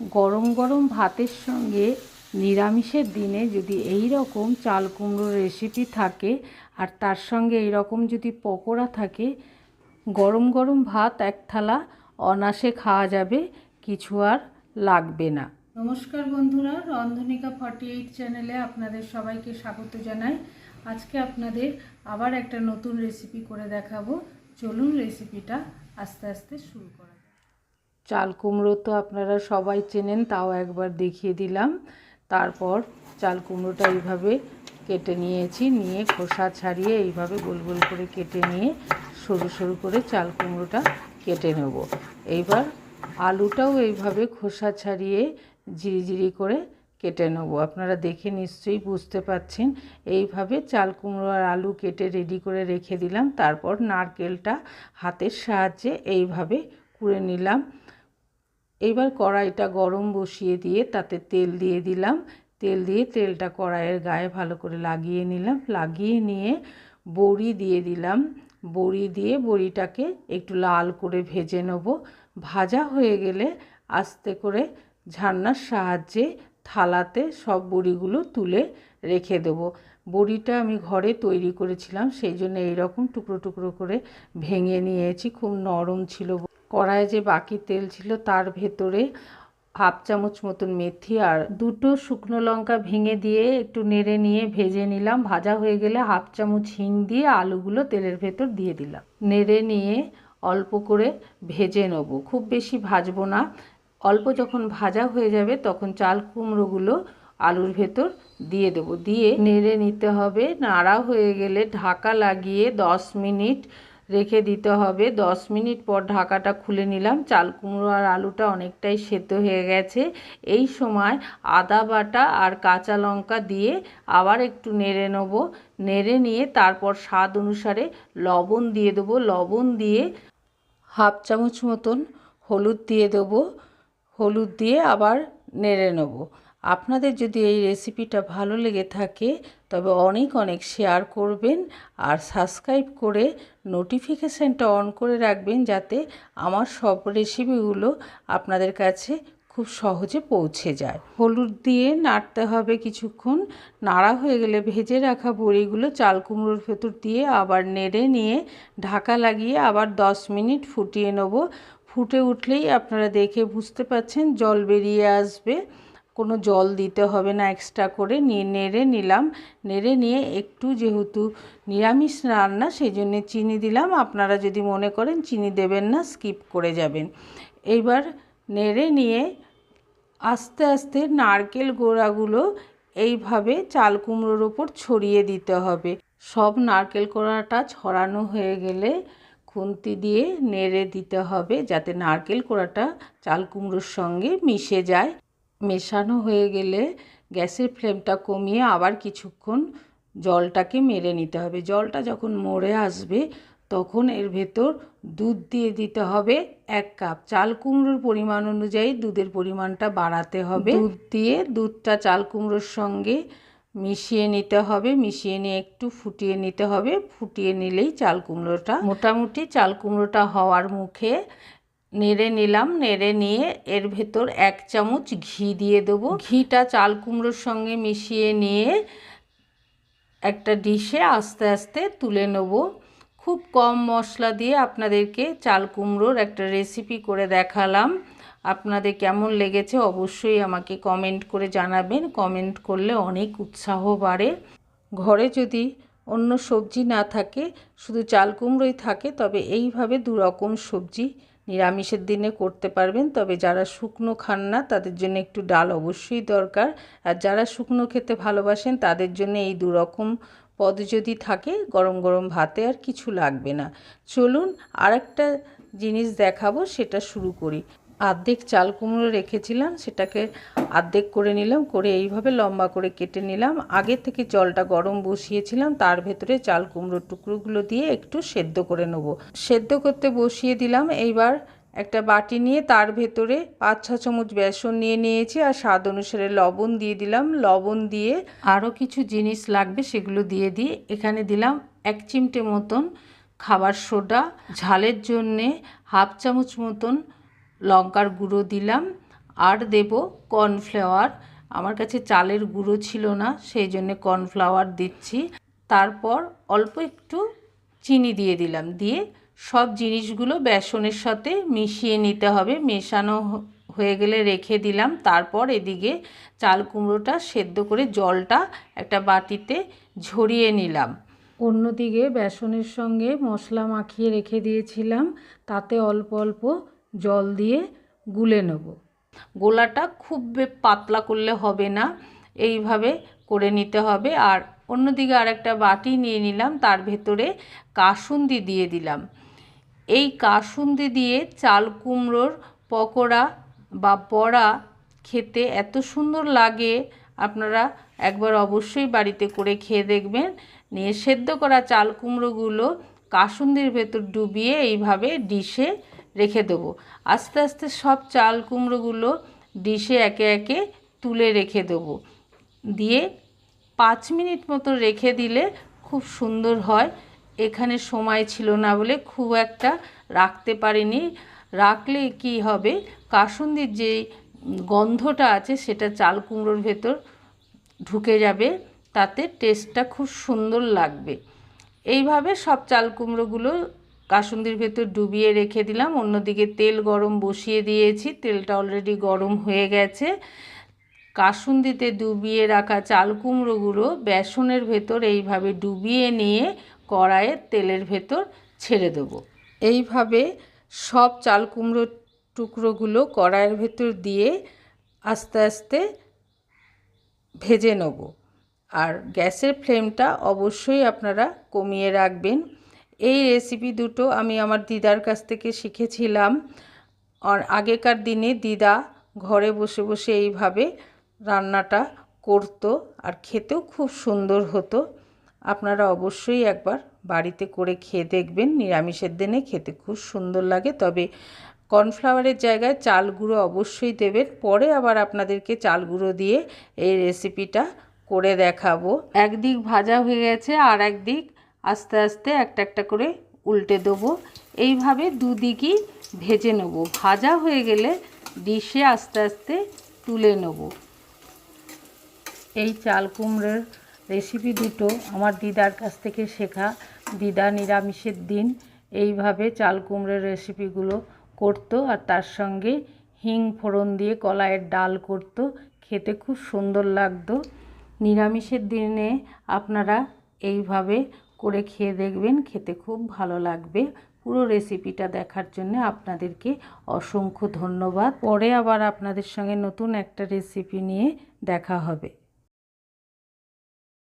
গরম গরম ভাতের সঙ্গে নিরামিষের দিনে যদি এই রকম চাল কুমড়োর রেসিপি থাকে, আর তার সঙ্গে এই রকম যদি পকোড়া থাকে, গরম গরম ভাত এক থালা অনাসে খাওয়া যাবে, কিছু আর লাগবে না। নমস্কার বন্ধুরা, রন্ধনিকা ফর্টি এইট চ্যানেলে আপনাদের সবাইকে স্বাগত জানাই। আজকে আপনাদের আবার একটা নতুন রেসিপি করে দেখাবো। চলুন রেসিপিটা আস্তে আস্তে শুরু করা। চাল কুমড়ো তো আপনারা সবাই চেনেন, তাও একবার দেখিয়ে দিলাম। তারপর চাল কুমড়োটা এইভাবে কেটে নিয়েছি, নিয়ে খোসা ছাড়িয়ে এইভাবে গোল গোল করে কেটে নিয়ে সরু সরু করে চাল কুমড়োটা কেটে নেব। এইবার আলুটাও এইভাবে খোসা ছাড়িয়ে ঝিরিঝিরি করে কেটে নেব। আপনারা দেখে নিশ্চয়ই বুঝতে পাচ্ছেন। এইভাবে চাল কুমড়ো আর আলু কেটে রেডি করে রেখে দিলাম। তারপর নারকেলটা হাতের সাহায্যে এইভাবে কুড়ে নিলাম। এইবার কড়াইটা গরম বসিয়ে দিয়ে তাতে তেল দিয়ে দিলাম। তেল দিয়ে তেলটা কড়াইয়ের গায়ে ভালো করে লাগিয়ে নিলাম। লাগিয়ে নিয়ে বড়ি দিয়ে দিলাম। বড়ি দিয়ে বড়িটাকে একটু লাল করে ভেজে নেব। ভাজা হয়ে গেলে আস্তে করে ঝান্নার সাহায্যে থালাতে সব বড়িগুলো তুলে রেখে দেবো। বড়িটা আমি ঘরে তৈরি করেছিলাম, সেই জন্য এইরকম টুকরো টুকরো করে ভেঙে নিয়েছি। খুব নরম ছিল কড়াইয়ে যে বাকি তেল ছিল তার ভেতরে হাফ চামচ মতন মেথি আর দুটো শুকনো লঙ্কা ভেঙে দিয়ে একটু নেড়ে নিয়ে ভেজে নিলাম। ভাজা হয়ে গেলে হাফ চামচ হিং দিয়ে আলুগুলো তেলের ভেতর দিয়ে দিলাম। নেড়ে নিয়ে অল্প করে ভেজে নেব। খুব বেশি ভাজবো না। অল্প যখন ভাজা হয়ে যাবে তখন চাল কুমড়োগুলো আলুর ভেতর দিয়ে দেবো। দিয়ে নেড়ে নিতে হবে। নাড়া হয়ে গেলে ঢাকা লাগিয়ে দশ মিনিট রেখে দিতে হবে। দশ মিনিট পর ঢাকাটা খুলে নিলাম। চাল কুমড়ো আর আলুটা অনেকটাই সেদ্ধ হয়ে গেছে। এই সময় আদা বাটা আর কাঁচা লঙ্কা দিয়ে আবার একটু নেড়ে নেব। নেড়ে নিয়ে তারপর স্বাদ অনুসারে লবণ দিয়ে দেবো। লবণ দিয়ে হাফ চামচ মতন হলুদ দিয়ে দেবো। হলুদ দিয়ে আবার নেড়ে নেব। আপনাদের যদি এই রেসিপিটা ভালো লেগে থাকে, তবে অনেক অনেক শেয়ার করবেন আর সাবস্ক্রাইব করে নোটিফিকেশানটা অন করে রাখবেন যাতে আমার সব রেসিপিগুলো আপনাদের কাছে খুব সহজে পৌঁছে যায়। হলুদ দিয়ে নাড়তে হবে কিছুক্ষণ। নাড়া হয়ে গেলে ভেজে রাখা বড়িগুলো চাল কুমড়োর ভেতর দিয়ে আবার নেড়ে নিয়ে ঢাকা লাগিয়ে আবার দশ মিনিট ফুটিয়ে নেব। ফুটে উঠলেই আপনারা দেখে বুঝতে পাচ্ছেন জল বেরিয়ে আসবে। কোনো জল দিতে হবে না এক্সট্রা করে। নিয়ে নেড়ে নিলাম। নেড়ে নিয়ে একটু যেহেতু নিরামিষ রান্না সেই জন্যে চিনি দিলাম। আপনারা যদি মনে করেন চিনি দেবেন না স্কিপ করে যাবেন। এইবার নেড়ে নিয়ে আস্তে আস্তে নারকেল গোড়াগুলো এইভাবে চাল কুমড়োর ওপর ছড়িয়ে দিতে হবে। সব নারকেল কোড়াটা ছড়ানো হয়ে গেলে খুন্তি দিয়ে নেড়ে দিতে হবে যাতে নারকেল কোড়াটা চাল কুমড়োর সঙ্গে মিশে যায়। মেশানো হয়ে গেলে গ্যাসের ফ্লেমটা কমিয়ে আবার কিছুক্ষণ জলটাকে মেরে নিতে হবে। জলটা যখন মরে আসবে তখন এর ভেতর দুধ দিয়ে দিতে হবে এক কাপ। চাল কুমড়োর পরিমাণ অনুযায়ী দুধের পরিমাণটা বাড়াতে হবে। দুধ দিয়ে দুধটা চাল কুমড়োর সঙ্গে মিশিয়ে নিতে হবে। মিশিয়ে নিয়ে একটু ফুটিয়ে নিতে হবে। ফুটিয়ে নিলেই চাল কুমড়োটা মোটামুটি চাল কুমড়োটা হওয়ার মুখে নেড়ে নিলাম, নেড়ে নিয়ে এর ভেতর এক চামচ ঘি দিয়ে দেবো। ঘিটা চাল কুমড়োর সঙ্গে মিশিয়ে নিয়ে একটা ডিশে আস্তে আস্তে তুলে নেব। খুব কম মশলা দিয়ে আপনাদেরকে চাল কুমড়োর একটা রেসিপি করে দেখালাম। আপনাদের কেমন লেগেছে অবশ্যই আমাকে কমেন্ট করে জানাবেন। কমেন্ট করলে অনেক উৎসাহ বাড়ে। ঘরে যদি অন্য সবজি না থাকে, শুধু চাল কুমড়োই থাকে, তবে এইভাবে দু রকম সবজি নিরামিষের দিনে করতে পারবেন, তবে যারা শুকনো খান না, তাদের জন্য একটু ডাল অবশ্যই দরকার। আর যারা শুকনো খেতে ভালোবাসেন, তাদের জন্য এই দুরকম পদ যদি থাকে, গরম গরম ভাতে আর কিছু লাগবে না। চলুন আরেকটা জিনিস দেখাবো, সেটা শুরু করি। আর্ধেক চাল কুমড়ো রেখেছিলাম, সেটাকে আর্ধেক করে নিলাম, করে এইভাবে লম্বা করে কেটে নিলাম। আগে থেকে জলটা গরম বসিয়েছিলাম, তার ভেতরে চাল কুমড়োর টুকরোগুলো দিয়ে একটু সেদ্ধ করে নেব। সেদ্ধ করতে বসিয়ে দিলাম, এইবার একটা বাটি নিয়ে তার ভেতরে পাঁচ ছ চামচ বেসন নিয়ে নিয়েছি, আর স্বাদ অনুসারে লবণ দিয়ে দিলাম। লবণ দিয়ে আরও কিছু জিনিস লাগবে, সেগুলো দিয়ে দিই এখানে দিলাম এক চিমটে মতন খাবার সোডা। ঝালের জন্যে হাফ চামচ মতন লঙ্কার গুঁড়ো দিলাম। আর দেব কর্নফ্লাওয়ার। আমার কাছে চালের গুঁড়ো ছিল না, সেই জন্য কর্নফ্লাওয়ার দিচ্ছি। তারপর অল্প একটু চিনি দিয়ে দিলাম। দিয়ে সব জিনিসগুলো বেসনের সাথে মিশিয়ে নিতে হবে। মেশানো হয়ে গেলে রেখে দিলাম। তারপর এদিকে চাল কুমড়োটা সেদ্ধ করে জলটা একটা বাটিতে ঝরিয়ে নিলাম। অন্যদিকে বেসনের সঙ্গে মশলা মাখিয়ে রেখে দিয়েছিলাম। তাতে অল্প অল্প জল দিয়ে গুলে নেব। গোলাটা খুব পাতলা করলে হবে না, এইভাবে করে নিতে হবে। আর অন্যদিকে আর একটা বাটি নিয়ে নিলাম, তার ভেতরে কাসুন্দি দিয়ে দিলাম। এই কাসুন্দি দিয়ে চাল কুমড়োর পকোড়া বা বড়া খেতে এত সুন্দর লাগে। আপনারা একবার অবশ্যই বাড়িতে করে খেয়ে দেখবেন। নিয়ে সেদ্ধ করা চাল কুমড়োগুলো কাসুন্দির ভেতর ডুবিয়ে এইভাবে ডিশে রেখে দেবো। আস্তে আস্তে সব চাল কুমড়োগুলো ডিশে একে একে তুলে রেখে দেবো। দিয়ে পাঁচ মিনিট মতো রেখে দিলে খুব সুন্দর হয়। এখানে সময় ছিল না বলে খুব একটা রাখতে পারিনি। রাখলে কি হবে? কাসুন্দির যে গন্ধটা আছে সেটা চাল কুমড়োর ভেতর ঢুকে যাবে। তাতে টেস্টটা খুব সুন্দর লাগবে। এইভাবে সব চাল কুমড়োগুলো কাসুন্দির ভেতর ডুবিয়ে রেখে দিলাম। অন্যদিকে তেল গরম বসিয়ে দিয়েছি। তেলটা অলরেডি গরম হয়ে গেছে। কাসুন্দিতে ডুবিয়ে রাখা চাল কুমড়োগুলো বেসনের ভেতর এইভাবে ডুবিয়ে নিয়ে কড়াইয়ের তেলের ভেতর ছেড়ে দেবো। এইভাবে সব চাল কুমড়ো টুকরোগুলো কড়াইয়ের ভেতর দিয়ে আস্তে আস্তে ভেজে নেব। আর গ্যাসের ফ্লেমটা অবশ্যই আপনারা কমিয়ে রাখবেন। এই রেসিপি দুটো আমি আমার দিদার কাছ থেকে শিখেছিলাম। আর আগেকার দিনে দিদা ঘরে বসে বসে এইভাবে রান্নাটা করতো আর খেতেও খুব সুন্দর হতো। আপনারা অবশ্যই একবার বাড়িতে করে খেয়ে দেখবেন, নিরামিষের দিনে খেতে খুব সুন্দর লাগে। তবে কর্নফ্লাওয়ারের জায়গায় চাল গুঁড়ো অবশ্যই দেবেন। পরে আবার আপনাদেরকে চাল গুঁড়ো দিয়ে এই রেসিপিটা করে দেখাবো। একদিক ভাজা হয়ে গেছে আর একদিক আস্তে আস্তে একটা একটা করে উল্টে দেবো। এইভাবে দুদিকই ভেজে নেব। ভাজা হয়ে গেলে ডিশে আস্তে আস্তে তুলে নেব। এই চাল কুমড়োর রেসিপি দুটো আমার দিদার কাছ থেকে শেখা। দিদা নিরামিষের দিন। এইভাবে চাল কুমড়োর রেসিপিগুলো করতো আর তার সঙ্গে হিং ফোড়ন দিয়ে কলাইয়ের ডাল করতো। খেতে খুব সুন্দর লাগতো। নিরামিষের দিনে আপনারা এইভাবে করে খেয়ে দেখবেন, খেতে খুব ভালো লাগবে। পুরো রেসিপিটা দেখার জন্য আপনাদেরকে অসংখ্য ধন্যবাদ। পরে আবার আপনাদের সঙ্গে নতুন একটা রেসিপি নিয়ে দেখা হবে।